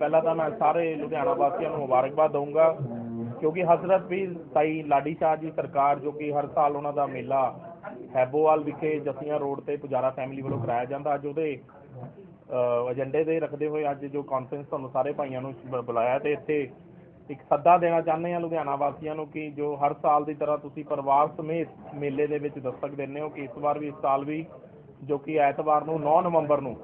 ਪਹਿਲਾਂ ਤਾਂ ਮੈਂ ਸਾਰੇ ਲੁਧਿਆਣਾ ਵਾਸੀਆਂ ਨੂੰ ਮੁਬਾਰਕਬਾਦ ਦਊਂਗਾ, ਕਿਉਂਕਿ ਹਜ਼ਰਤ ਪੀਰ ਸਾਈ ਲਾਡੀ ਸ਼ਾਹ ਜੀ ਸਰਕਾਰ, ਜੋ ਕਿ ਹਰ ਸਾਲ ਉਹਨਾਂ ਦਾ ਮੇਲਾ ਹੈਬੋਵਾਲ ਵਿਖੇ ਜਸੀਆਂ ਰੋਡ ਤੇ ਪੁਜਾਰਾ ਫੈਮਿਲੀ ਵੱਲੋਂ ਕਰਾਇਆ ਜਾਂਦਾ, ਅੱਜ ਉਹਦੇ ਏਜੰਡੇ ਦੇ ਰੱਖਦੇ ਹੋਏ ਅੱਜ ਜੋ ਕਾਨਫਰੰਸ ਤੁਹਾਨੂੰ ਸਾਰੇ ਭਾਈਆਂ ਨੂੰ ਬੁਲਾਇਆ ਤੇ ਇੱਥੇ ਇੱਕ ਸੱਦਾ ਦੇਣਾ ਚਾਹੁੰਦੇ ਹਾਂ ਲੁਧਿਆਣਾ ਵਾਸੀਆਂ ਨੂੰ ਕਿ ਜੋ ਹਰ ਸਾਲ ਦੀ ਤਰ੍ਹਾਂ ਤੁਸੀਂ ਪਰਿਵਾਰ ਸਮੇਤ ਮੇਲੇ ਦੇ ਵਿੱਚ ਦਸਤਕ ਦਿੰਦੇ ਹੋ ਕਿ ਇਸ ਵਾਰ ਵੀ, ਇਸ ਸਾਲ ਵੀ, ਜੋ ਕਿ ਐਤਵਾਰ ਨੂੰ 9 ਨਵੰਬਰ ਨੂੰ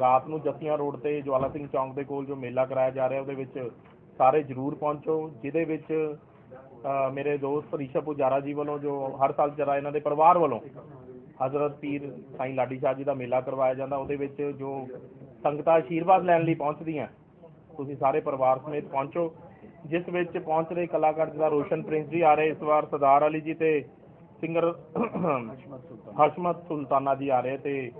ਰਾਤ ਨੂੰ ਜੱਤੀਆਂ ਰੋਡ ਤੇ ਜਵਾਲਾ ਸਿੰਘ ਚੌਂਕ ਦੇ ਕੋਲ ਜੋ ਮੇਲਾ ਕਰਾਇਆ ਜਾ ਰਿਹਾ, ਉਹਦੇ ਵਿੱਚ ਸਾਰੇ ਜਰੂਰ ਪਹੁੰਚੋ, ਜਿਹਦੇ ਵਿੱਚ ਮੇਰੇ ਦੋਸਤ ਰਿਸ਼ਭ ਉਜਾਰਾ ਜੀ ਵੱਲੋਂ ਜੋ ਹਰ ਸਾਲ ਜਰਾ ਇਹਨਾਂ ਦੇ ਪਰਿਵਾਰ ਵੱਲੋਂ ਹਜ਼ਰਤ ਪੀਰ ਸਾਈਂ ਲਾਡੀ ਸ਼ਾਹ ਜੀ ਦਾ ਮੇਲਾ ਕਰਵਾਇਆ ਜਾਂਦਾ, ਉਹਦੇ ਵਿੱਚ ਜੋ ਸੰਗਤਾਂ ਆਸ਼ੀਰਵਾਦ ਲੈਣ ਲਈ ਪਹੁੰਚਦੀਆਂ, ਤੁਸੀਂ ਸਾਰੇ ਪਰਿਵਾਰ ਸਮੇਤ ਪਹੁੰਚੋ, ਜਿਸ ਵਿੱਚ ਪਹੁੰਚ ਰਹੇ ਕਲਾਕਾਰ ਜਿਹਦਾ ਰੋਸ਼ਨ ਪ੍ਰਿੰਸ ਜੀ ਆ ਰਹੇ, ਇਸ ਵਾਰ ਸਰਦਾਰ ਅਲੀ ਜੀ ਤੇ ਸਿੰਗਰ ਹਸ਼ਮਤ ਸੁਲਤਾਨਾ ਜੀ ਆ ਰਹੇ ਤੇ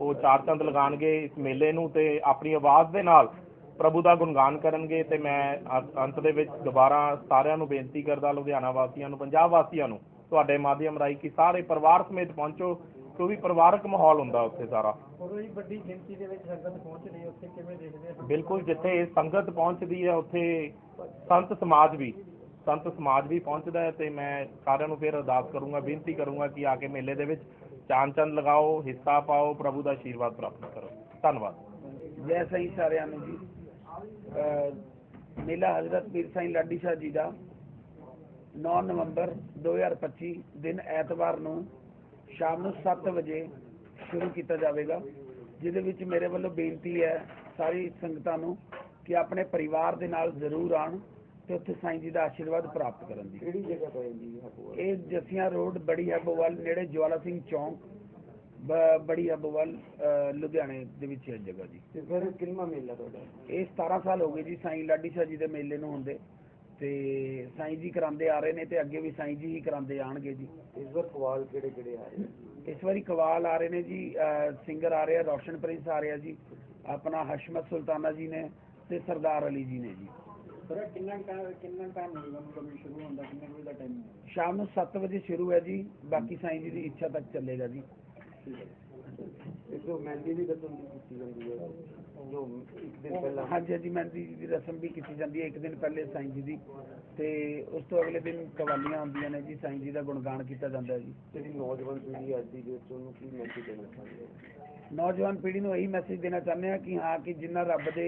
ਉਹ ਚਾਰ ਚੰਦ ਲਗਾਣਗੇ ਇਸ ਮੇਲੇ ਨੂੰ ਤੇ ਆਪਣੀ ਆਵਾਜ਼ ਦੇ ਨਾਲ ਪ੍ਰਭੂ ਦਾ ਗੁਣਗਾਨ ਕਰਨਗੇ ਤੇ ਮੈਂ ਅੰਤ ਦੇ ਵਿੱਚ ਦੁਬਾਰਾ ਸਾਰਿਆਂ ਨੂੰ ਬੇਨਤੀ ਕਰਦਾ ਲੁਧਿਆਣਾ ਵਾਸੀਆਂ ਨੂੰ ਪੰਜਾਬ ਵਾਸੀਆਂ ਨੂੰ ਤੁਹਾਡੇ ਮਾਧਿਅਮ ਰਾਹੀਂ ਕਿ ਸਾਰੇ ਪਰਿਵਾਰ ਸਮੇਤ ਪਹੁੰਚੋ ਕਿਉਂਕਿ ਪਰਿਵਾਰਕ ਮਾਹੌਲ ਹੁੰਦਾ ਉੱਥੇ ਸਾਰਾ। ਵੱਡੀ ਗਿਣਤੀ ਦੇ ਵਿੱਚ ਸੰਗਤ ਪਹੁੰਚ ਰਹੀ ਹੈ ਉੱਥੇ ਕਿਵੇਂ ਦੇਖਦੇ ਆ ਬਿਲਕੁਲ ਜਿੱਥੇ ਇਹ ਸੰਗਤ ਪਹੁੰਚਦੀ ਹੈ ਉੱਥੇ ਸੰਤ ਸਮਾਜ ਵੀ ਸੰਤ ਸਮਾਜ ਵੀ ਪਹੁੰਚਦਾ ਹੈ ਤੇ ਮੈਂ ਸਾਰਿਆਂ ਨੂੰ ਫਿਰ ਅਰਦਾਸ ਕਰੂੰਗਾ ਬੇਨਤੀ ਕਰੂੰਗਾ ਕਿ ਆ ਕੇ ਮੇਲੇ ਦੇ ਵਿੱਚ ਚਾਨ ਚੰਦ ਲਗਾਓ, ਹਿੱਸਾ ਪਾਓ, ਪ੍ਰਭੂ ਦਾ ਆਸ਼ੀਰਵਾਦ ਪ੍ਰਾਪਤ ਕਰੋ। ਧੰਨਵਾਦ। ਜੈ ਸਹੀ ਸਾਰਿਆਂ ਨੂੰ ਜੀ। ਮੇਲਾ ਹਜ਼ਰਤ ਪੀਰ ਸਾਈਂ ਲਾਡੀ ਸ਼ਾਹ ਜੀ ਦਾ 9 ਨਵੰਬਰ 2025 ਦਿਨ ਐਤਵਾਰ ਨੂੰ ਸ਼ਾਮ ਨੂੰ 7 ਵਜੇ ਸ਼ੁਰੂ ਕੀਤਾ ਜਾਵੇਗਾ, ਜਿਹਦੇ ਵਿੱਚ ਮੇਰੇ ਵੱਲੋਂ ਬੇਨਤੀ ਹੈ ਸਾਰੀ ਸੰਗਤਾਂ ਨੂੰ ਕਿ ਆਪਣੇ ਪਰਿਵਾਰ ਦੇ ਨਾਲ ਜ਼ਰੂਰ ਆਣ ਤੇ ਉੱਥੇ ਸਾਈਂ ਜੀ ਦਾ ਆਸ਼ੀਰਵਾਦ ਪ੍ਰਾਪਤ ਕਰਨ ਦੀ। ਕਿਹੜੀ ਜਗ੍ਹਾ ਤੋਂ ਆਉਂਦੀ ਹੈ ਇਹ ਜਸੀਆਂ ਰੋਡ ਬੜੀ ਹੱਬੋਵਾਲ ਨੇੜੇ ਜਵਾਲਾ ਸਿੰਘ ਚੌਂਕ ਬੜੀ ਹੱਬੋਵਾਲ ਲੁਧਿਆਣੇ ਦੇ ਵਿੱਚ ਹੈ ਜਗ੍ਹਾ ਜੀ। ਤੇ ਫਿਰ ਕਿੰਨਾ ਮੇਲਾ ਤੁਹਾਡਾ? ਇਹ 17 ਸਾਲ ਹੋ ਗਏ ਜੀ ਸਾਈਂ ਲਾਡੀ ਸ਼ਾਹ ਜੀ ਦੇ ਮੇਲੇ ਨੂੰ ਹੁੰਦੇ ਤੇ ਸਾਈਂ ਜੀ ਕਰਾਉਂਦੇ ਆ ਰਹੇ ਨੇ ਤੇ ਅੱਗੇ ਵੀ ਸਾਈਂ ਜੀ ਹੀ ਕਰਾਉਂਦੇ ਆਣਗੇ ਜੀ। ਇਸ ਵਾਰ ਸਵਾਲ ਕਿਹੜੇ ਕਿਹੜੇ ਆਏ ਇਸ ਵਾਰੀ ਕਵਾਲ ਆ ਰਹੇ ਨੇ ਜੀ ਸਿੰਗਰ ਆ ਰਹੇ ਆ ਰੌਸ਼ਨ ਪ੍ਰਿੰਸ ਆ ਰਿਹਾ ਜੀ ਆਪਣਾ ਹਸ਼ਮਤ ਸੁਲਤਾਨਾ ਜੀ ਨੇ ਤੇ ਸਰਦਾਰ ਅਲੀ ਜੀ ਨੇ ਜੀ। ਸਰ ਕਿੰਨਾ ਟਾਈਮ ਕਿੰਨਾ ਟਾਈਮ ਹੋਏਗਾ ਮਤਲਬ ਸ਼ੁਰੂ ਹੁੰਦਾ ਕਿੰਨੇ ਵਜੇ ਦਾ ਟਾਈਮ ਸ਼ਾਮ ਨੂੰ 7 ਵਜੇ ਸ਼ੁਰੂ ਹੈ ਜੀ ਬਾਕੀ ਸਾਈਂ ਜੀ ਦੀ ਇੱਛਾ ਤੱਕ ਚੱਲੇਗਾ ਜੀ। ਇੱਕ ਜੋ ਮਹਿੰਦੀ ਦੀ ਰਸਮ ਵੀ ਕੀਤੀ ਜਾਂਦੀ ਹੈ ਜੋ ਇੱਕ ਦਿਨ ਪਹਿਲਾਂ। ਹਾਂਜੀ ਹਾਂਜੀ ਮਹਿੰਦੀ ਜੀ ਦੀ ਰਸਮ ਵੀ ਕੀਤੀ ਜਾਂਦੀ ਹੈ ਇੱਕ ਦਿਨ ਪਹਿਲੇ ਸਾਈਂ ਜੀ ਦੀ। ਤੇ ਉਸ ਤੋਂ ਅਗਲੇ ਦਿਨ ਕਵਾਲੀਆਂ ਆਉਂਦੀਆਂ ਨੇ ਜੀ ਸਾਈਂ ਜੀ ਦਾ ਗੁਣਗਾਨ ਕੀਤਾ ਜਾਂਦਾ ਹੈ ਜੀ। ਜਿਹੜੀ ਨੌਜਵਾਨ ਪੀੜ੍ਹੀ ਅੱਜ ਦੀ ਡੇਟ 'ਚ ਉਹਨੂੰ ਕੀ ਮੈਸੇਜ ਦੇਣਾ ਚਾਹੁੰਦੇ ਹੋ? ਨੌਜਵਾਨ ਪੀੜ੍ਹੀ ਨੂੰ ਇਹੀ ਮੈਸੇਜ ਦੇਣਾ ਚਾਹੁੰਦੇ ਹਾਂ ਕਿ ਹਾਂ ਕਿ ਜਿੰਨਾ ਰੱਬ ਦੇ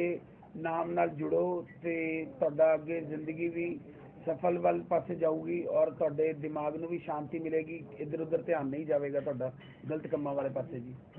ਨਾਮ ਨਾਲ ਜੁੜੋ ਤੇ ਤੁਹਾਡਾ ਅੱਗੇ ਜ਼ਿੰਦਗੀ ਵੀ ਸਫਲ ਵੱਲ ਪਾਸੇ ਜਾਊਗੀ ਔਰ ਤੁਹਾਡੇ ਦਿਮਾਗ ਨੂੰ ਵੀ ਸ਼ਾਂਤੀ ਮਿਲੇਗੀ। ਇੱਧਰ ਉੱਧਰ ਧਿਆਨ ਨਹੀਂ ਜਾਵੇਗਾ ਤੁਹਾਡਾ। ਗਲਤ ਕੰਮਾਂ ਵਾਲੇ ਪਾਸੇ ਜੀ।